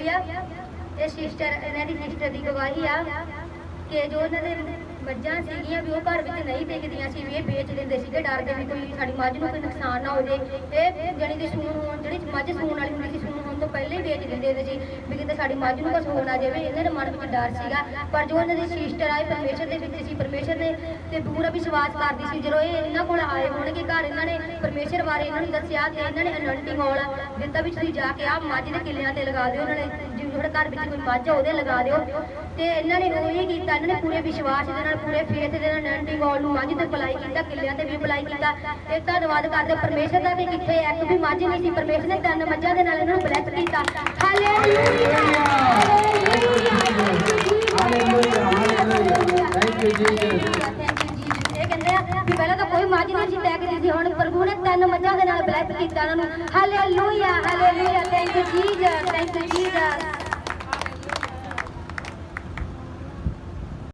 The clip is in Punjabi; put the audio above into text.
ਹਾਲੇਲੂਇਆ ਇਹ ਸਿਸਟਰ ਇਹਨਾਂ ਦੀ ਸਿਸਟਰ ਦੀ ਗਵਾਹੀ ਆ ਕਿ ਜੋ ਇਹਨਾਂ ਦੇ ਮੱਝਾਂ ਸੀਗੀਆਂ ਵੀ ਉਹ ਘਰ ਵਿੱਚ ਨਹੀਂ ਟਿਕਦੀਆਂ ਸੀ, ਵੀ ਇਹ ਵੇਚ ਦਿੰਦੇ ਸੀਗੇ, ਡਰਦੇ ਵੀ ਕੋਈ ਸਾਡੀ ਮੱਝ ਨੂੰ ਕੋਈ ਨੁਕਸਾਨ ਨਾ ਹੋ ਜੇ ਇਹ ਜਣੀ ਦੀ ਸੂਣ ਹੋਣ, ਜਿਹੜੀ ਮੱਝ ਸੂਣ ਵਾਲੀ ਹੁੰਦੀ ਸੀ, ਸੂਣ ਹੋਣ ਤੋਂ ਪਹਿਲਾਂ ਵੇਚ ਦਿੰਦੇ ਹੁੰਦੇ ਸੀ ਵੀ ਕਿਤੇ ਸਾਡੀ ਮੱਝ ਨੂੰ ਕੁਝ ਹੋ ਨਾ ਜਾਵੇ, ਇਹਨਾਂ ਦੇ ਮਨ ਵਿੱਚ ਡਰ ਸੀਗਾ। ਪਰ ਜੋ ਇਹਨਾਂ ਦੀ ਸਿਸਟਰ ਆਈ ਪਰਮੇਸ਼ਰ ਦੇ ਵਿੱਚ ਸੀ, ਪਰਮੇਸ਼ਰ ਨੇ ਤੇ ਪੂਰਾ ਵਿਸ਼ਵਾਸ ਕਰਦੀ ਸੀ। ਜਦੋਂ ਇਹ ਇਹਨਾਂ ਕੋਲ ਆਏ ਹੋਣਗੇ ਘਰ, ਇਹਨਾਂ ਨੇ ਪਰਮੇਸ਼ਰ ਬਾਰੇ ਇਹਨਾਂ ਨੂੰ ਦੱਸਿਆ ਤੇ ਇਹਨਾਂ ਨੇ ਅਨੰਟਿੰਗ ਆਲ ਦਿੱਤਾ ਵੀ ਤੁਸੀਂ ਜਾ ਕੇ ਆ ਮੱਝ ਦੇ ਕਿੱਲਿਆਂ ਤੇ ਲਗਾ ਦਿਓ ਇਹਨਾਂ ਨੇ ਜਿਵੇਂ ਤੁਹਾਡੇ ਘਰ ਵਿੱਚ ਕੋਈ ਮੱਝ ਆ ਉਹਦੇ ਲਗਾ ਦਿਓ। ਤੇ ਇਹਨਾਂ ਨੇ ਉਹੀ ਕੀਤਾ, ਇਹਨਾਂ ਨੇ ਪੂਰੇ ਵਿਸ਼ਵਾਸ ਦੇ ਨਾਲ, ਪੂਰੇ ਫੇਥ ਦੇ ਨਾਲ ਅਨੰਟਿੰਗ ਆਲ ਨੂੰ ਮੱਝ ਤੇ ਅਪਲਾਈ ਕੀਤਾ, ਕਿੱਲਿਆਂ ਤੇ ਵੀ ਅਪਲਾਈ ਕੀਤਾ। ਤੇ ਧੰਨਵਾਦ ਕਰਦੇ ਹਾਂ ਪਰਮੇਸ਼ਰ ਦਾ ਵੀ ਕਿੱਥੇ ਇੱਕ ਵੀ ਮੱਝ ਨਹੀਂ ਸੀ, ਪਰਮੇਸ਼ਰ ਨੇ ਮੱਝਾਂ ਦੇ ਨਾਲ ਇਹਨਾਂ ਨੂੰ ਬਲੈਸ ਕੀਤਾ। Hallelujah Thank you, Jesus. ਇਹ ਕਹਿੰਦੇ ਆ ਵੀ ਪਹਿਲਾਂ ਤਾਂ ਕੋਈ ਮੱਝ ਨਹੀਂ ਸੀ ਤੈਗ ਦੀ ਸੀ ਹੁਣ ਪ੍ਰਭੂ ਨੇ ਤਿੰਨ ਮੱਝਾਂ ਦੇ ਨਾਲ ਬਲੈਸ ਕੀਤਾ ਉਹਨਾਂ ਨੂੰ hallelujah hallelujah thank you Jesus